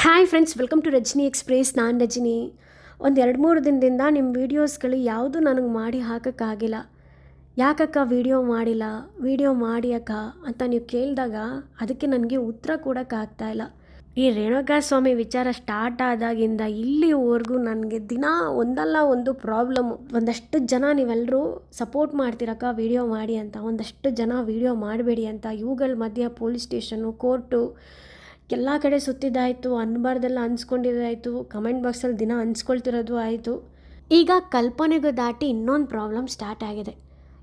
Hi friends welcome to Rajini express ನಾನು ರಜನಿ. ಒಂದು ಎರಡು ಮೂರು ದಿನದಿಂದ ನಿಮ್ಮ ವೀಡಿಯೋಸ್ಗಳು ಯಾವುದೂ ನನಗೆ ಮಾಡಿ ಹಾಕೋಕ್ಕಾಗಿಲ್ಲ ಯಾಕಕ್ಕ ವೀಡಿಯೋ ಮಾಡಿಲ್ಲ? ವೀಡಿಯೋ ಮಾಡಿ ಅಕ್ಕ ಅಂತ ನೀವು ಕೇಳಿದಾಗ ಅದಕ್ಕೆ ನನಗೆ ಉತ್ತರ ಕೊಡೋಕ್ಕಾಗ್ತಾ ಇಲ್ಲ. ಈ ರೇಣುಕಾ ಸ್ವಾಮಿ ವಿಚಾರ ಸ್ಟಾರ್ಟ್ ಆದಾಗಿಂದ ಇಲ್ಲಿವರೆಗೂ ನನಗೆ ದಿನ ಒಂದಲ್ಲ ಒಂದು ಪ್ರಾಬ್ಲಮ್ ಒಂದಷ್ಟು ಜನ ನೀವೆಲ್ಲರೂ ಸಪೋರ್ಟ್ ಮಾಡ್ತೀರಕ್ಕ ವೀಡಿಯೋ ಮಾಡಿ ಅಂತ. ಒಂದಷ್ಟು ಜನ ವೀಡಿಯೋ ಮಾಡಬೇಡಿ ಅಂತ. ಇವುಗಳ ಮಧ್ಯೆ ಪೊಲೀಸ್ ಸ್ಟೇಷನು ಕೋರ್ಟು ಎಲ್ಲ ಕಡೆ ಸುತ್ತಿದ್ದಾಯಿತು, ಅನ್ಬಾರ್ದೆಲ್ಲ ಅನ್ಸ್ಕೊಂಡಿದ್ದಾಯಿತು ಕಮೆಂಟ್ ಬಾಕ್ಸಲ್ಲಿ ದಿನ ಅನ್ಸ್ಕೊಳ್ತಿರೋದು ಆಯಿತು. ಈಗ ಕಲ್ಪನೆಗೂ ದಾಟಿ ಇನ್ನೊಂದು ಪ್ರಾಬ್ಲಮ್ ಸ್ಟಾರ್ಟ್ ಆಗಿದೆ.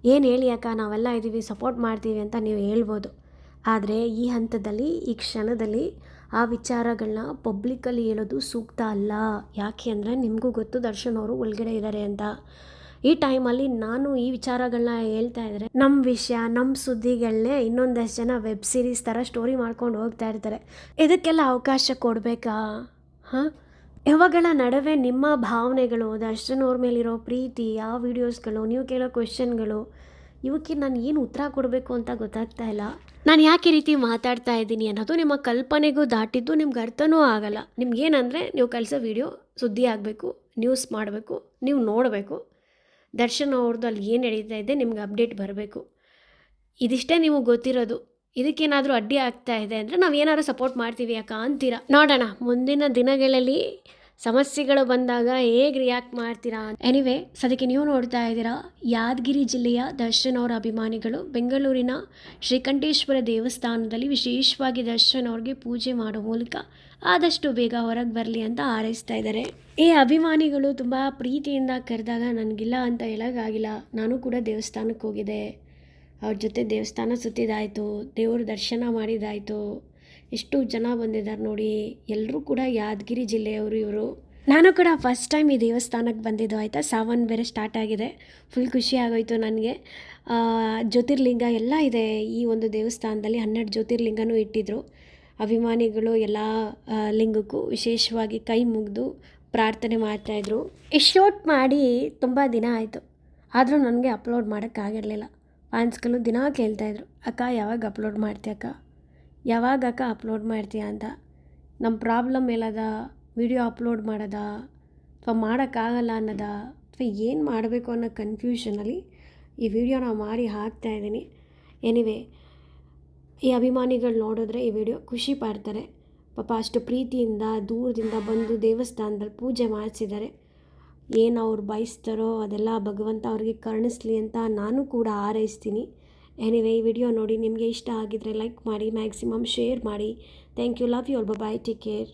ಏನು ಹೇಳಿ ಅಕ್ಕ, ನಾವೆಲ್ಲ ಇದ್ದೀವಿ ಸಪೋರ್ಟ್ ಮಾಡ್ತೀವಿ ಅಂತ ನೀವು ಹೇಳ್ಬೋದು. ಆದರೆ ಈ ಹಂತದಲ್ಲಿ, ಈ ಕ್ಷಣದಲ್ಲಿ ಆ ವಿಚಾರಗಳನ್ನ ಪಬ್ಲಿಕ್ಕಲ್ಲಿ ಹೇಳೋದು ಸೂಕ್ತ ಅಲ್ಲ. ಯಾಕೆ ಅಂದರೆ ನಿಮಗೂ ಗೊತ್ತು ದರ್ಶನ್ ಅವರು ಒಳಗಡೆ ಇದ್ದಾರೆ ಅಂತ. ಈ ಟೈಮಲ್ಲಿ ನಾನು ಈ ವಿಚಾರಗಳನ್ನ ಹೇಳ್ತಾ ಇದ್ರೆ ನಮ್ಮ ವಿಷಯ ನಮ್ಮ ಸುದ್ದಿಗಳನ್ನೇ ಇನ್ನೊಂದಷ್ಟು ಜನ ವೆಬ್ ಸೀರೀಸ್ ಥರ ಸ್ಟೋರಿ ಮಾಡ್ಕೊಂಡು ಹೋಗ್ತಾ ಇರ್ತಾರೆ. ಇದಕ್ಕೆಲ್ಲ ಅವಕಾಶ ಕೊಡಬೇಕಾ? ಹಾಂ? ಇವುಗಳ ನಡುವೆ ನಿಮ್ಮ ಭಾವನೆಗಳು ದರ್ಶನವ್ರ ಮೇಲಿರೋ ಪ್ರೀತಿ, ಆ ವಿಡಿಯೋಸ್ಗಳು ನೀವು ಕೇಳೋ ಕ್ವೆಶನ್ಗಳು ಇವಕ್ಕೆ ನಾನು ಏನು ಉತ್ತರ ಕೊಡಬೇಕು ಅಂತ ಗೊತ್ತಾಗ್ತಾ ಇಲ್ಲ. ನಾನು ಯಾಕೆ ಈ ರೀತಿ ಮಾತಾಡ್ತಾ ಇದ್ದೀನಿ ಅನ್ನೋದು ನಿಮ್ಮ ಕಲ್ಪನೆಗೂ ದಾಟಿದ್ದು ನಿಮ್ಗೆ ಅರ್ಥನೂ ಆಗಲ್ಲ. ನಿಮ್ಗೇನಂದರೆ ನೀವು ಕಳಿಸೋ ವಿಡಿಯೋ ಸುದ್ದಿ ಆಗಬೇಕು ನ್ಯೂಸ್ ಮಾಡಬೇಕು, ನೀವು ನೋಡಬೇಕು. ದರ್ಶನ್ ಅವ್ರದ್ದು ಅಲ್ಲಿ ಏನು ನಡೀತಾ ಇದೆ ನಿಮ್ಗೆ ಅಪ್ಡೇಟ್ ಬರಬೇಕು. ಇದಿಷ್ಟೇ ನಿಮಗೆ ಗೊತ್ತಿರೋದು. ಇದಕ್ಕೇನಾದರೂ ಅಡ್ಡಿ ಆಗ್ತಾ ಇದೆ ಅಂದರೆ ನಾವು ಏನಾದರೂ ಸಪೋರ್ಟ್ ಮಾಡ್ತೀವಿ ಯಾಕೆ ಅಂತೀರಾ? ನೋಡೋಣ. ಮುಂದಿನ ದಿನಗಳಲ್ಲಿ ಸಮಸ್ಯೆಗಳು ಬಂದಾಗ ಹೇಗೆ ರಿಯಾಕ್ಟ್ ಮಾಡ್ತೀರಾ ಎನಿವೆ ಸದ್ಯಕ್ಕೆ ನೀವು ನೋಡ್ತಾ ಇದ್ದೀರಾ ಯಾದಗಿರಿ ಜಿಲ್ಲೆಯ ದರ್ಶನ್ ಅವರ ಅಭಿಮಾನಿಗಳು ಬೆಂಗಳೂರಿನ ಶ್ರೀಕಂಠೇಶ್ವರ ದೇವಸ್ಥಾನದಲ್ಲಿ ವಿಶೇಷವಾಗಿ ದರ್ಶನ್ ಅವ್ರಿಗೆ ಪೂಜೆ ಮಾಡೋ ಮೂಲಕ ಆದಷ್ಟು ಬೇಗ ಹೊರಗೆ ಬರಲಿ ಅಂತ ಹಾರೈಸ್ತಾ ಇದ್ದಾರೆ. ಈ ಅಭಿಮಾನಿಗಳು ತುಂಬ ಪ್ರೀತಿಯಿಂದ ಕರೆದಾಗ ನನಗಿಲ್ಲ ಅಂತ ಹೇಳೋಕ್ಕಾಗಿಲ್ಲ ನಾನು ಕೂಡ ದೇವಸ್ಥಾನಕ್ಕೆ ಹೋಗಿದ್ದೆ. ಅವ್ರ ಜೊತೆ ದೇವಸ್ಥಾನ ಸುತ್ತಿದಾಯಿತು ದೇವ್ರ ದರ್ಶನ ಮಾಡಿದಾಯಿತು ಎಷ್ಟು ಜನ ಬಂದಿದ್ದಾರೆ ನೋಡಿ ಎಲ್ಲರೂ ಕೂಡ ಯಾದಗಿರಿ ಜಿಲ್ಲೆಯವರು ಇವರು. ನಾನು ಕೂಡ ಫಸ್ಟ್ ಟೈಮ್ ಈ ದೇವಸ್ಥಾನಕ್ಕೆ ಬಂದಿದ್ದು, ಆಯಿತಾ? ಸಾವನ್ ಬೇರೆ ಸ್ಟಾರ್ಟ್ ಆಗಿದೆ. ಫುಲ್ ಖುಷಿ ಆಗೋಯ್ತು ನನಗೆ. ಜ್ಯೋತಿರ್ಲಿಂಗ ಎಲ್ಲ ಇದೆ. ಈ ಒಂದು ದೇವಸ್ಥಾನದಲ್ಲಿ ಹನ್ನೆರಡು ಜ್ಯೋತಿರ್ಲಿಂಗನೂ ಇಟ್ಟಿದ್ರು. ಅಭಿಮಾನಿಗಳು ಎಲ್ಲ ಲಿಂಗಕ್ಕೂ ವಿಶೇಷವಾಗಿ ಕೈ ಮುಗಿದು ಪ್ರಾರ್ಥನೆ ಮಾಡ್ತಾಯಿದ್ರು ಶೂಟ್ ಮಾಡಿ ತುಂಬ ದಿನ ಆಯಿತು. ಆದರೂ ನನಗೆ ಅಪ್ಲೋಡ್ ಮಾಡೋಕ್ಕಾಗಿರಲಿಲ್ಲ. ಫ್ಯಾನ್ಸ್ಗಳು ದಿನ ಕೇಳ್ತಾಯಿದ್ರು ಅಕ್ಕ, ಯಾವಾಗ ಅಪ್ಲೋಡ್ ಮಾಡ್ತೀಯ ಅಕ್ಕ? ಯಾವಾಗ ಅಕ್ಕ ಅಪ್ಲೋಡ್ ಮಾಡ್ತೀಯ ಅಂತ. ನಮ್ಮ ಪ್ರಾಬ್ಲಮ್ ಎಲ್ಲದ ವಿಡಿಯೋ ಅಪ್ಲೋಡ್ ಮಾಡೋದ, ಅಥವಾ ಮಾಡೋಕ್ಕಾಗಲ್ಲ ಅನ್ನೋದ, ಅಥವಾ ಏನು ಮಾಡಬೇಕು ಅನ್ನೋ ಕನ್ಫ್ಯೂಷನಲ್ಲಿ ಈ ವಿಡಿಯೋ ನಾವು ಮಾಡಿ ಹಾಕ್ತಾ ಇದ್ದೀನಿ. ಎನಿವೆ ಈ ಅಭಿಮಾನಿಗಳು ನೋಡಿದ್ರೆ ಈ ವಿಡಿಯೋ ಖುಷಿ ಪಡ್ತಾರೆ. ಪಾಪ ಅಷ್ಟು ಪ್ರೀತಿಯಿಂದ ದೂರದಿಂದ ಬಂದು ದೇವಸ್ಥಾನದಲ್ಲಿ ಪೂಜೆ ಮಾಡಿಸಿದ್ದಾರೆ. ಏನು ಅವ್ರು ಬಯಸ್ತಾರೋ ಅದೆಲ್ಲ ಭಗವಂತ ಅವ್ರಿಗೆ ಕರುಣಿಸ್ಲಿ ಅಂತ ನಾನು ಕೂಡ ಹಾರೈಸ್ತೀನಿ. ಎನಿವೆ ಈ ವಿಡಿಯೋ ನೋಡಿ ನಿಮಗೆ ಇಷ್ಟ ಆಗಿದ್ರೆ ಲೈಕ್ ಮಾಡಿ ಮ್ಯಾಕ್ಸಿಮಮ್ ಶೇರ್ ಮಾಡಿ. ಥ್ಯಾಂಕ್ ಯು ಲವ್ ಯು ಅಲ್ಬ ಬಾಯ್ ಟೇಕ್ ಕೇರ್